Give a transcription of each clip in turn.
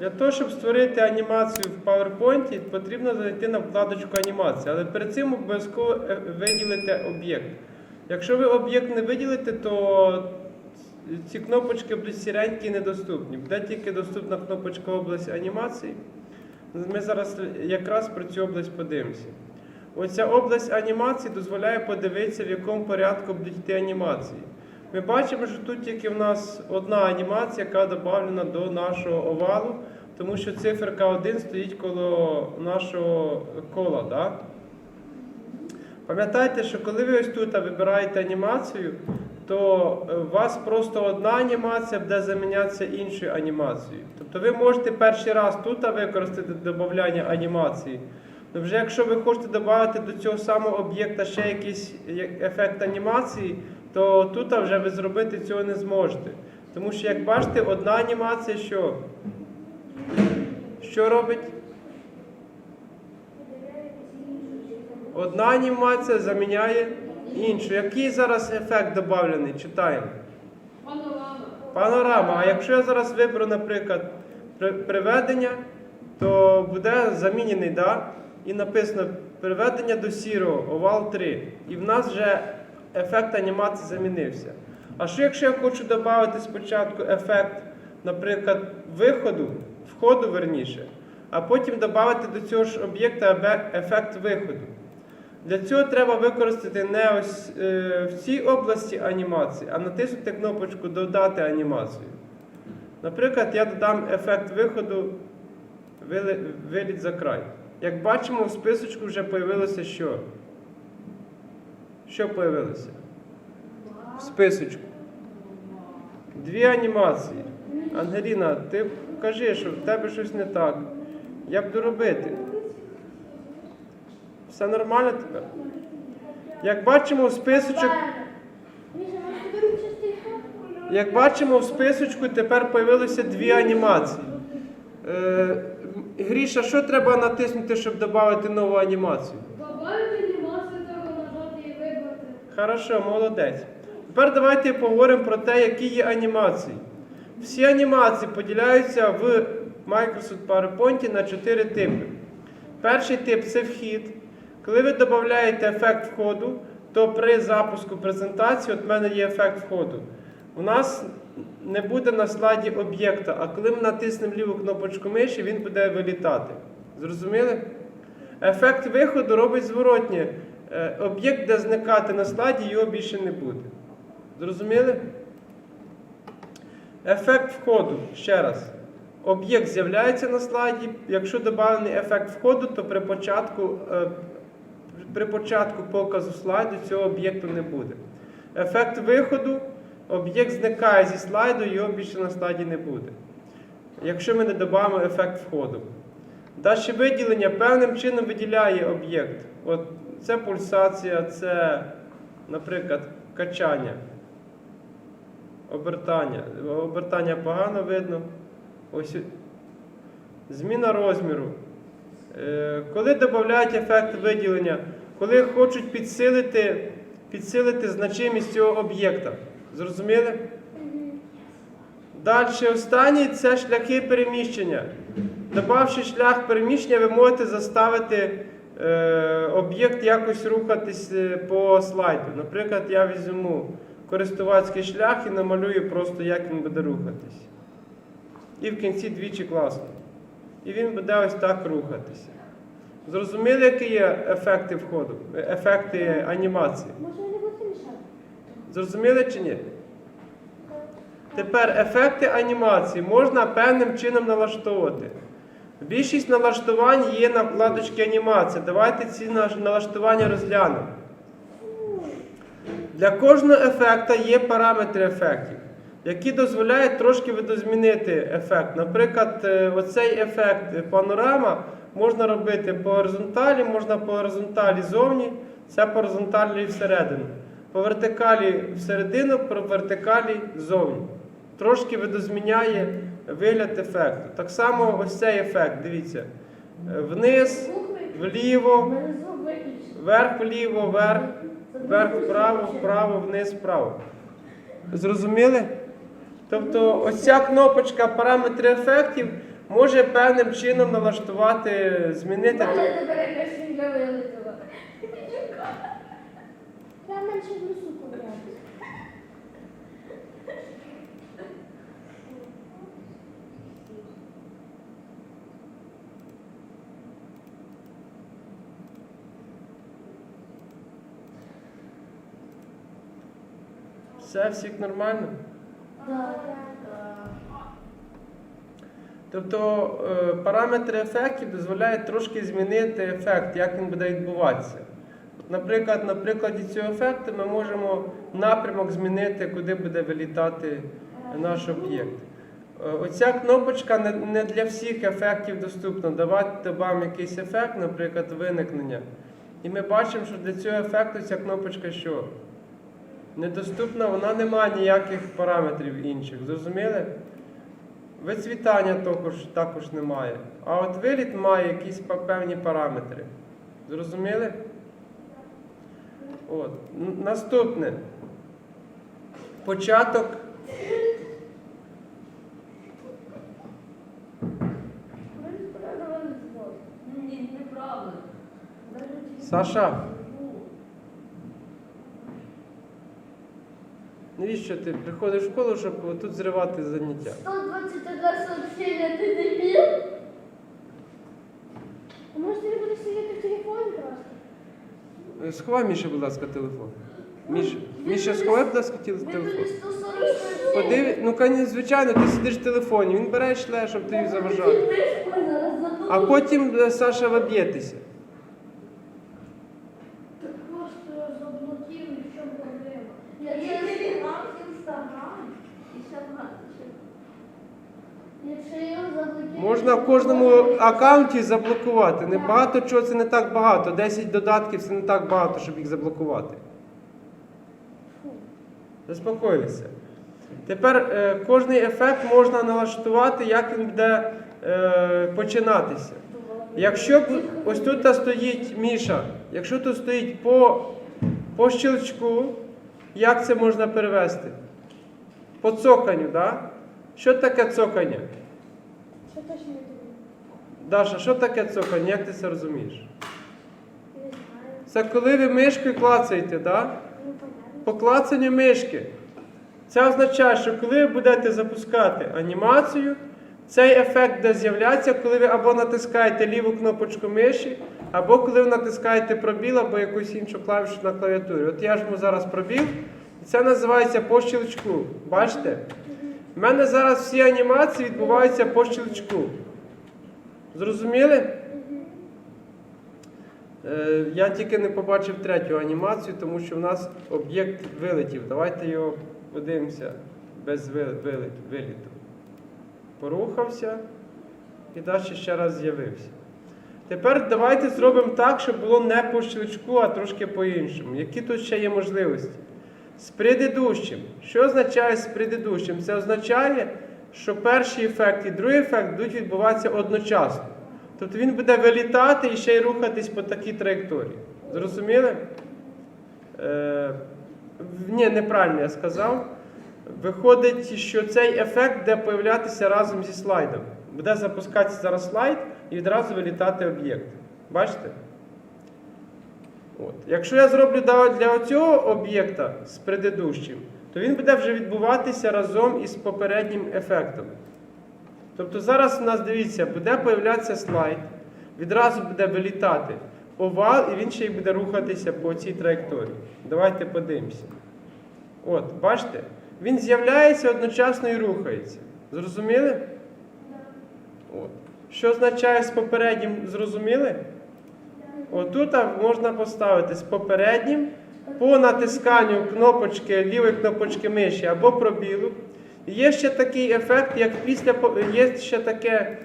Для того, щоб створити анімацію в PowerPoint, потрібно зайти на вкладочку анімація, але перед цим обов'язково е, виділити об'єкт. Якщо ви об'єкт не виділите, то ці кнопочки будуть сіренькі і недоступні. Буде тільки доступна кнопочка область анімації. Ми зараз якраз про цю область подивимося. Оця область анімації дозволяє подивитися, в якому порядку будуть йти анімації. Ми бачимо, що тут тільки в нас одна анімація, яка додана до нашого овалу, тому що циферка 1 стоїть коло нашого кола. Да? Пам'ятайте, що коли ви ось тут вибираєте анімацію, то е, у вас просто одна анімація буде замінятися іншою анімацією. Тобто ви можете перший раз тут використати додавання анімації. Ну вже якщо ви хочете додати до цього самого об'єкта ще якийсь ефект анімації, то тут вже ви зробити цього не зможете. Тому що, як бачите, одна анімація що? Що робить? Одна анімація заміняє іншу. Який зараз ефект додавлений? Читаємо. Панорама. Панорама. А якщо я зараз виберу, наприклад, приведення, то буде замінений, да? і написано приведення до сірого, овал 3. І в нас вже ефект анімації замінився. А що якщо я хочу додати спочатку ефект, наприклад, виходу, входу верніше, а потім додати до цього ж об'єкта ефект виходу? Для цього треба використати не ось е, в цій області анімації, а натиснути кнопочку Додати анімацію. Наприклад, я додам ефект виходу виліт за край. Як бачимо, в списочку вже появилося що? Що появилося? В списочку. Дві анімації. Ангеліна, ти кажи, що в тебе щось не так. Я буду робити. Все нормально тепер? Як бачимо в списочок, як бачимо в списочку, тепер появилося дві анімації. Е, Гріша, що треба натиснути, щоб додати нову анімацію? Добавити анімацію треба нажати і вибрати. Хорошо, молодець. Тепер давайте поговоримо про те, які є анімації. Всі анімації поділяються в Microsoft PowerPoint на чотири типи. Перший тип це вхід. Коли ви додаєте ефект входу, то при запуску презентації, от в мене є ефект входу. У нас не буде на слайді об'єкта, а коли ми натиснемо ліву кнопочку миші, він буде вилітати. Зрозуміли? Ефект виходу робить зворотнє. Е, Об'єкт, де зникати на слайді, його більше не буде. Зрозуміли? Ефект входу. Ще раз. Об'єкт з'являється на слайді. Якщо доданий ефект входу, то при початку, е, при початку показу слайду цього об'єкту не буде. Ефект виходу, об'єкт зникає зі слайду, його більше на слайді не буде. Якщо ми не додамо ефект входу. Далі виділення певним чином виділяє об'єкт. От це пульсація, це, наприклад, качання, обертання. Обертання погано видно. Ось зміна розміру. Е, Коли додають ефект виділення, коли хочуть підсилити, підсилити значимість цього об'єкта. Зрозуміли? Далі останній це шляхи переміщення. Добавши шлях переміщення, ви можете заставити об'єкт якось рухатись е, по слайду. Наприклад, я візьму користувацький шлях і намалюю просто, як він буде рухатись. І в кінці двічі класно. І він буде ось так рухатися. Зрозуміли, які є ефекти входу, е, ефекти анімації? Зрозуміли чи ні? Тепер ефекти анімації можна певним чином налаштовувати. Більшість налаштувань є на вкладочці анімація. Давайте ці налаштування розглянемо. Для кожного ефекта є параметри ефектів, які дозволяють трошки видозмінити ефект. Наприклад, е, оцей ефект е, панорама можна робити по горизонталі, можна по горизонталі зовні, це по горизонталі всередину. По вертикалі всередину, по вертикалі зовні. Трошки видозміняє вигляд ефекту. Так само ось цей ефект, дивіться. Вниз, вліво, вверх, вліво, вверх, вверх, вправо, вправо, вниз, вправо. Зрозуміли? Тобто ось ця кнопочка параметри ефектів може певним чином налаштувати, змінити. Треба менше в носу ковиряти. Все, всіх нормально. Тобто е, параметри ефектів дозволяють трошки змінити ефект, як він буде відбуватися. Наприклад, на прикладі цього ефекту ми можемо напрямок змінити, куди буде вилітати наш об'єкт. Е, Оця кнопочка не- для всіх ефектів доступна. Давайте вам якийсь ефект, наприклад, виникнення. І ми бачимо, що для цього ефекту ця кнопочка що? Недоступна, вона не має ніяких параметрів інших. Зрозуміли? Вицвітання також, також немає. А от виліт має якісь певні параметри. Зрозуміли? От. Наступне. Початок. Неправда. Саша. Навіщо ти приходиш в школу, щоб тут зривати заняття? 121 сообщення, ти дебіл? А може не будеш сидіти в телефоні просто? Е, Сховай Міша, будь ласка, телефон. Міша, Міша, сховай, будь ласка, тіл- телефон. Вибери 140 сообщень. Подиви, ну кон- звичайно, ти сидиш в телефоні, він бере і шле, щоб ти їх заважав. Ти задумав. А потім е, Саша воб'єтеся. Так просто заблокируй, в чому проблема. Я телеграм, інстаграм і ще багато чого. Якщо я його заблокирую... Можна в кожному аккаунті заблокувати. Не багато чого це не так багато. 10 додатків це не так багато, щоб їх заблокувати. Заспокоїлися. Тепер е, кожний ефект можна налаштувати, як він буде е, починатися. Якщо ось тут стоїть Міша, якщо тут стоїть по, по щелчку, як це можна перевести? По цоканню, так? Да? Що таке цокання? Що точно не тобі? Даша, що таке цокання? Як ти це розумієш? Це коли ви мишкою клацаєте, так? Да? Ну. По клацанню мишки. Це означає, що коли ви будете запускати анімацію, цей ефект буде з'являтися, коли ви або натискаєте ліву кнопочку миші, або коли ви натискаєте пробіл або якусь іншу клавішу на клавіатурі. От я жму зараз пробіл, і це називається по щелчку. Бачите? У мене зараз всі анімації відбуваються по щелчку. Зрозуміли? Е, Я тільки не побачив третю анімацію, тому що в нас об'єкт вилетів. Давайте його подивимося без ви- виліту. Порухався і далі ще раз з'явився. Тепер давайте зробимо так, щоб було не по щелчку, а трошки по-іншому. Які тут ще є можливості? З предыдущим. Що означає з предыдущим? Це означає, що перший ефект і другий ефект будуть відбуватися одночасно. Тобто він буде вилітати і ще й рухатись по такій траєкторії. Зрозуміли? Е, ні, неправильно я сказав. Виходить, що цей ефект буде появлятися разом зі слайдом. Буде запускатися зараз слайд і відразу вилітати об'єкт. Бачите? От. Якщо я зроблю для цього об'єкта з предыдущим, то він буде вже відбуватися разом із попереднім ефектом. Тобто зараз у нас, дивіться, буде появлятися слайд, відразу буде вилітати овал, і він ще й буде рухатися по цій траєкторії. Давайте подивимося. От, бачите? Він з'являється одночасно і рухається. Зрозуміли? От. Що означає з попереднім зрозуміли? Отут можна поставити з попереднім по натисканню кнопочки, лівої кнопочки миші або пробілу. Є ще такий ефект, як після є ще таке,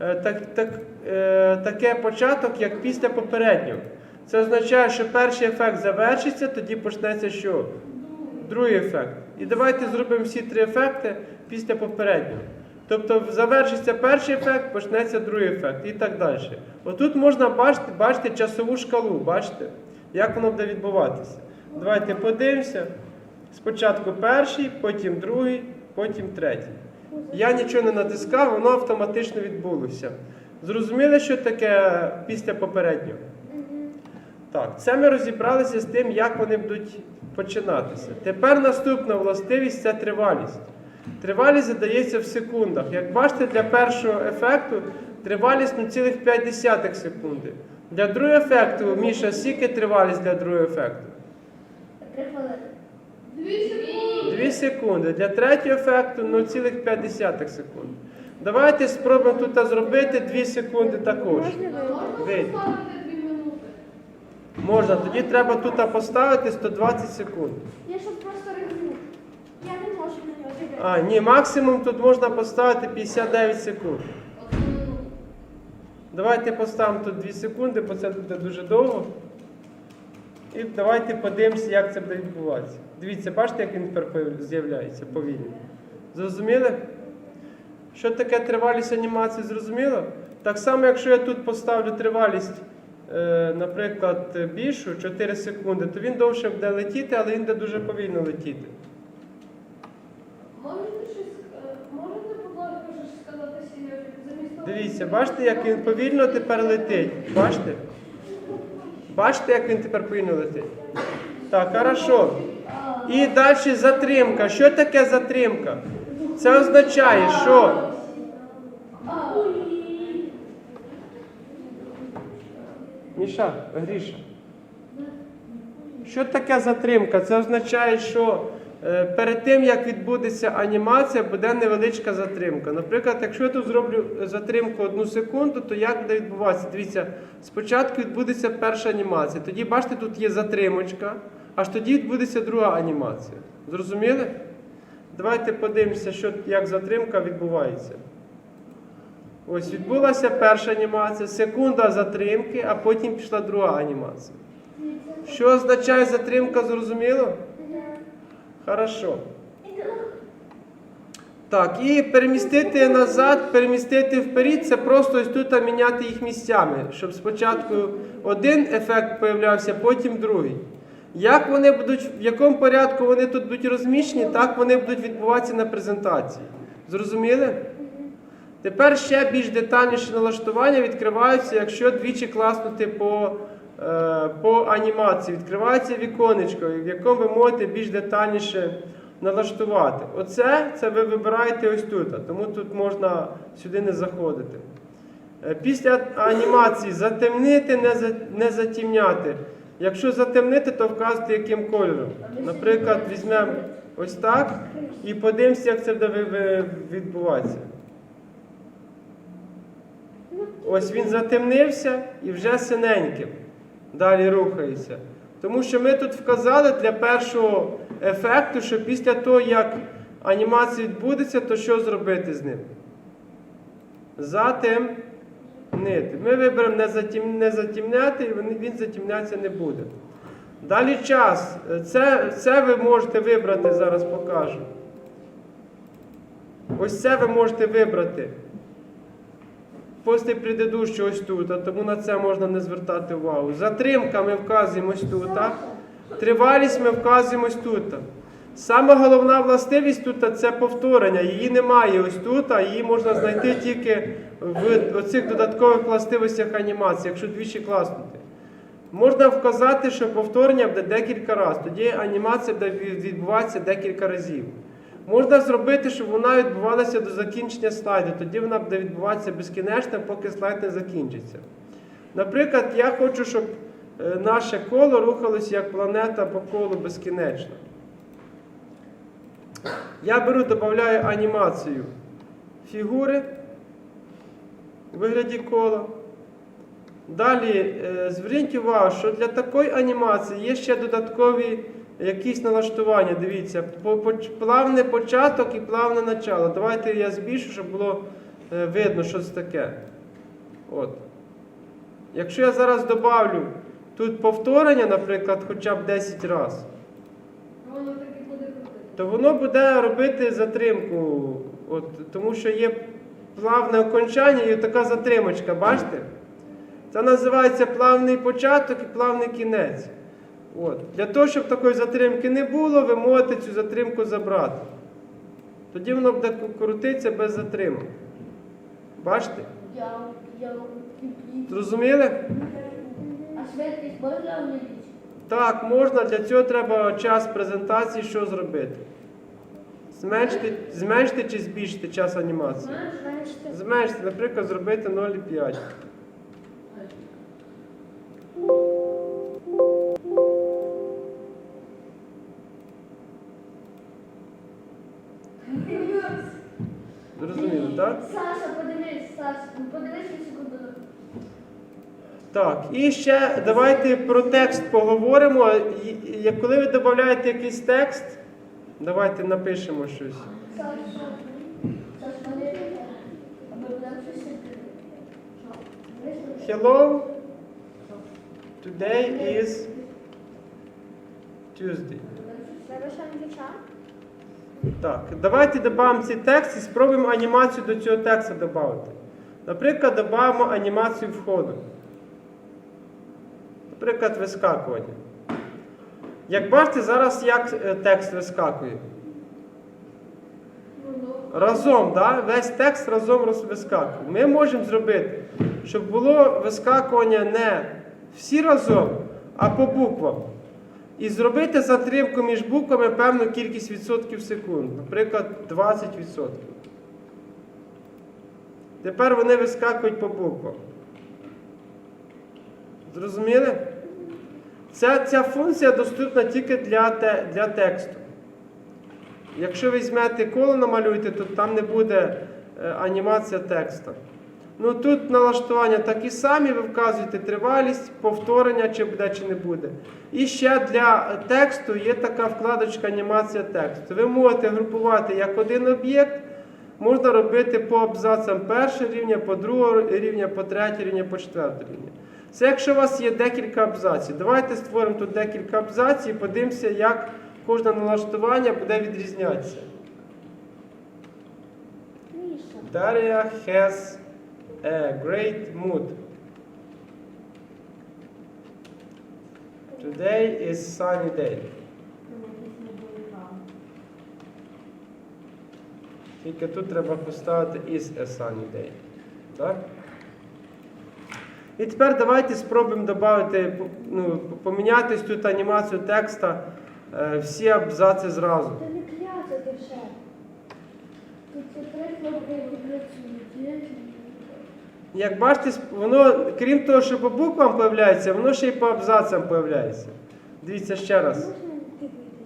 е, так, так, е, таке початок, як після попереднього. Це означає, що перший ефект завершиться, тоді почнеться що? Другий ефект. І давайте зробимо всі три ефекти після попереднього. Тобто завершиться перший ефект, почнеться другий ефект і так далі. Отут можна бачити, бачити часову шкалу, бачите, як воно буде відбуватися. Давайте подивимося. Спочатку перший, потім другий, потім третій. Я нічого не натискав, воно автоматично відбулося. Зрозуміли, що таке після попереднього? Так, це ми розібралися з тим, як вони будуть починатися. Тепер наступна властивість це тривалість. Тривалість задається в секундах. Як бачите, для першого ефекту тривалість 0,5 секунди. Для другого ефекту, Міша, скільки тривалість для другого ефекту? Хвилини. Дві секунди. 2 секунди. Для третього ефекту 0,5 секунди. Давайте спробуємо тут зробити 2 секунди також. Вийде. поставити дві минути? Можна, тоді треба тут поставити 120 секунд. Я щоб просто ревну. Я не можу на нього дивитися. А, ні, максимум тут можна поставити 59 секунд. Давайте поставимо тут 2 секунди, бо це буде дуже довго. І давайте подивимося, як це буде відбуватися. Дивіться, бачите, як він тепер з'являється повільно. Зрозуміли? Що таке тривалість анімації, зрозуміло? Так само, якщо я тут поставлю тривалість, е, наприклад, більшу 4 секунди, то він довше буде летіти, але він буде дуже повільно летіти. Можете щось, е, можете, будь ласка, щось сказати Сережі? Замість Дивіться, бачите, як він повільно тепер летить. Бачите? Бачите, як він тепер повільно летить? Так, хорошо. І далі затримка. Що таке затримка? Це означає, що Міша, Гріша. Що таке затримка? Це означає, що перед тим, як відбудеться анімація, буде невеличка затримка. Наприклад, якщо я тут зроблю затримку одну секунду, то як буде відбуватися? Дивіться, спочатку відбудеться перша анімація. Тоді, бачите, тут є затримочка, аж тоді відбудеться друга анімація. Зрозуміли? Давайте подивимося, що, як затримка відбувається. Ось відбулася перша анімація, секунда затримки, а потім пішла друга анімація. Що означає затримка, зрозуміло? Хорошо. Так, і перемістити назад, перемістити вперед, це просто ось тут міняти їх місцями, щоб спочатку один ефект появлявся, потім другий. Як вони будуть, в якому порядку вони тут будуть розміщені, так вони будуть відбуватися на презентації. Зрозуміли? Тепер ще більш детальніші налаштування відкриваються, якщо двічі класнути по, по анімації. Відкривається віконечко, в якому ви можете більш детальніше налаштувати. Оце це ви вибираєте ось тут, тому тут можна сюди не заходити. Е, Після анімації затемнити, не, за, не затемняти. Якщо затемнити, то вказуйте яким кольором. Наприклад, візьмемо ось так і подивимося, як це буде відбуватися. Ось він затемнився і вже синеньким. Далі рухається. Тому що ми тут вказали для першого ефекту, що після того, як анімація відбудеться, то що зробити з ним? Затемнити. Ми виберемо не, не затемняти, і він- затемнятися не буде. Далі час. Це, це ви можете вибрати, зараз покажу. Ось це ви можете вибрати. Після предыдущого ось тут, а тому на це можна не звертати увагу. Затримка ми вказуємо ось тут. Тривалість ми вказуємо ось тут. Саме головна властивість тут це повторення. Її немає ось тут, а її можна знайти тільки в оцих додаткових властивостях анімації, якщо двічі класнути. Можна вказати, що повторення буде декілька разів. Тоді анімація буде відбуватися декілька разів. Можна зробити, щоб вона відбувалася до закінчення слайду. Тоді вона буде відбуватися безкінечно, поки слайд не закінчиться. Наприклад, я хочу, щоб е, наше коло рухалося як планета по колу безкінечно. Я беру, додаю анімацію фігури у вигляді кола. Далі е, зверніть увагу, що для такої анімації є ще додаткові якісь налаштування. Дивіться, плавний початок і плавне начало. Давайте я збільшу, щоб було е, видно, що це таке. От. Якщо я зараз добавлю тут повторення, наприклад, хоча б 10 разів, крутити. то воно буде робити затримку. От, тому що є плавне окончання і така затримочка, бачите? Це називається плавний початок і плавний кінець. От. Для того, щоб такої затримки не було, ви можете цю затримку забрати. Тоді воно буде крутитися без затримок. Бачите? Я, я. Зрозуміли? А швидкість можна увеличити? Так, можна. Для цього треба час презентації, що зробити. Зменшити, зменшити чи збільшити час анімації? Зменшити. Зменшити, наприклад, зробити 0,5. Так, і ще давайте про текст поговоримо. Коли ви додаєте якийсь текст, давайте напишемо щось. Hello. Today is Tuesday. Так, давайте додамо цей текст і спробуємо анімацію до цього тексту додати. Наприклад, додамо анімацію входу. Наприклад, вискакування. Як бачите, зараз як е, текст вискакує? Разом, да? весь текст разом вискакує. Ми можемо зробити, щоб було вискакування не всі разом, а по буквам. І зробити затримку між буквами певну кількість відсотків в секунду, наприклад, 20 відсотків. Тепер вони вискакують по буквам. Зрозуміли? Ця, ця функція доступна тільки для, те, для тексту. Якщо візьмете коло намалюєте, то там не буде е, анімація текста. Ну тут налаштування такі самі, ви вказуєте тривалість, повторення, чи буде, чи не буде. І ще для тексту є така вкладочка анімація тексту. Ви можете групувати як один об'єкт, можна робити по абзацам першого рівня, по другого рівня, по третього рівня, по четвертого рівня. Це якщо у вас є декілька абзаців. Давайте створимо тут декілька абзаців і подивимося, як кожне налаштування буде відрізнятися. Daria has a great mood. Today is sunny day. Тільки тут треба поставити is a sunny day. Так? І тепер давайте спробуємо додати, ну, помінятись тут анімацію текста е, всі абзаци зразу. Та не кляцати вже. Тут це три працюють. Як бачите, воно, крім того, що по буквам появляється, воно ще й по абзацам появляється. Дивіться ще раз.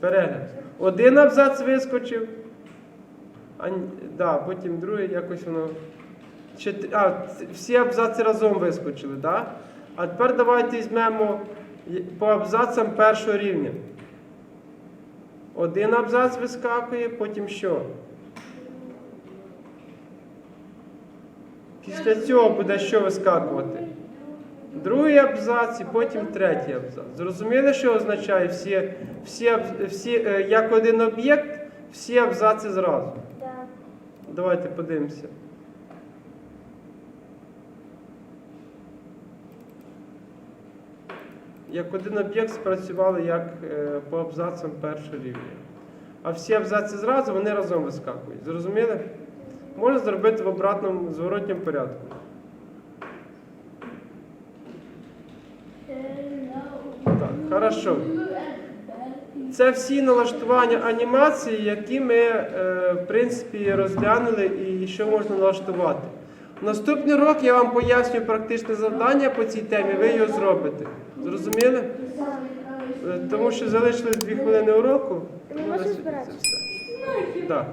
Перегляд. Один абзац вискочив. А, да, потім другий якось воно. А, всі абзаци разом вискочили, да? А тепер давайте візьмемо по абзацам першого рівня. Один абзац вискакує, потім що? Після цього буде що вискакувати? Другий абзац і потім третій абзац. Зрозуміли, що означає всі, всі, всі е, як один об'єкт, всі абзаци зразу. Так. Давайте подивимося. Як один об'єкт спрацювали як е, по абзацам першого рівня. А всі абзаці зразу вони разом вискакують. Зрозуміли? Можна зробити в обратному зворотньому порядку. Так, хорошо. Це всі налаштування анімації, які ми, е, в принципі, розглянули і що можна налаштувати. Наступний урок я вам поясню практичне завдання по цій темі, ви його зробите. Зрозуміли? Е, Тому що залишилось дві хвилини уроку. Ми можемо збирати? збиратися? Так.